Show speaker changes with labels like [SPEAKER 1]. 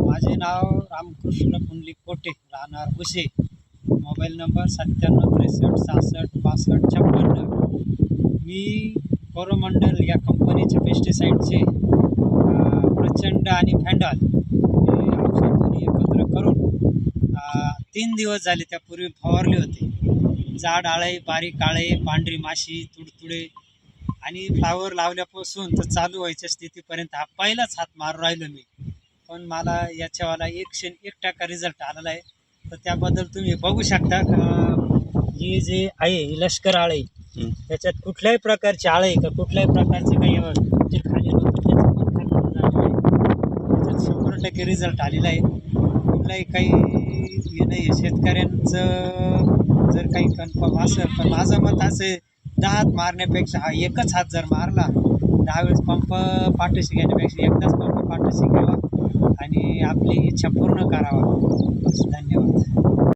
[SPEAKER 1] माझे नाव रामकृष्ण पुंडलिक कोटे. राहणार बुशे मोबाईल नंबर सत्त्याण्णव त्रेसष्ट सहासष्ट पासष्ट छप्पन्न. मी कोरोमंडल या कंपनीचे पेस्टिसाईडचे प्रचंड आणि फॅन्डॉल औषध एकत्र करून तीन दिवस झाले त्यापूर्वी फवारले होते. जाड आळे बारीक आळे पांढरी माशी तुडतुडे आणि फ्लावर लावल्यापासून तर चालू व्हायच्या स्थितीपर्यंत हा पहिलाच हात मारून राहिलो मी. पण मला याच्यावाला एकशे एक टक्का रिझल्ट आलेला आहे. तर त्याबद्दल तुम्ही बघू शकता. का हे जे आहे हे लष्कर आळे. त्याच्यात कुठल्याही प्रकारचे आळे का कुठल्याही प्रकारचे काही जे खाली त्याच्यात शंभर टक्के रिझल्ट आलेला आहे. कुठलाही काही हे नाही शेतकऱ्यांचं जर काही कन्फर्म असेल पण माझं मत असं दहा हात मारण्यापेक्षा हा एकच हात जर मारला दहा वेळेस पंप पाठीशी घेण्यापेक्षा एकदाच पंप पाठीशी आणि आपली इच्छा पूर्ण करावा. बस